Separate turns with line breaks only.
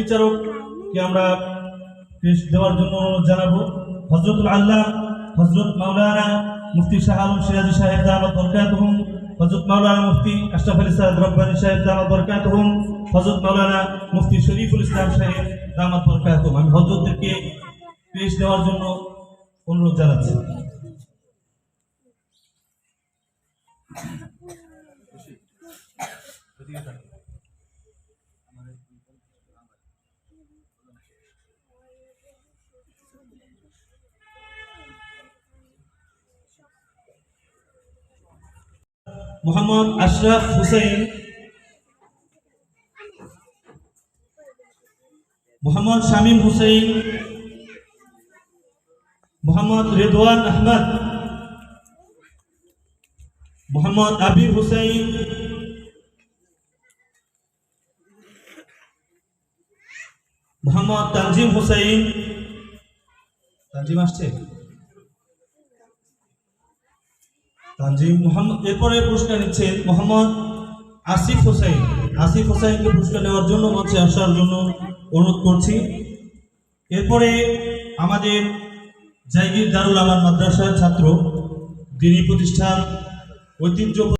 বিচারককে আমরা পেশ দেওয়ার জন্য অনুরোধ জানাব। হজরতুল আল্লাহ হজরত মাওলানা মুফতি শাহ আলম সিরাজি সাহেব দামাত বরকাতুহুম হজরত মাওলানা মুফতি আশরাফ আলী সাহেব রব্বানি সাহেব দামাত বরকাতুহুম হজরত মাওলানা মুফতি শরীফুল ইসলাম সাহেব দামাত বরকাতুহুম। আমি হজরতদেরকে পেশ দেওয়ার জন্য অনুরোধ জানাচ্ছি। মোহাম্মদ আশরাফ হুসেন মোহাম্মদ শামীম হুসেন মোহাম্মদ রেদওয়ান আহমদ। মোহাম্মদ আবির হুসেন মোহাম্মদ তানজিম হুসেন তানজিম আসছে? মোহাম্মদ এরপরে পুরস্কার নিচ্ছেন মোহাম্মদ আসিফ হোসাইন আসিফ হোসাইনকে পুরস্কার নেওয়ার জন্য, মঞ্চে আসার জন্য অনুরোধ করছি। এরপরে আমাদের জাইগির দারুল আমার মাদ্রাসার ছাত্র দিনী প্রতিষ্ঠান ঐতিহ্য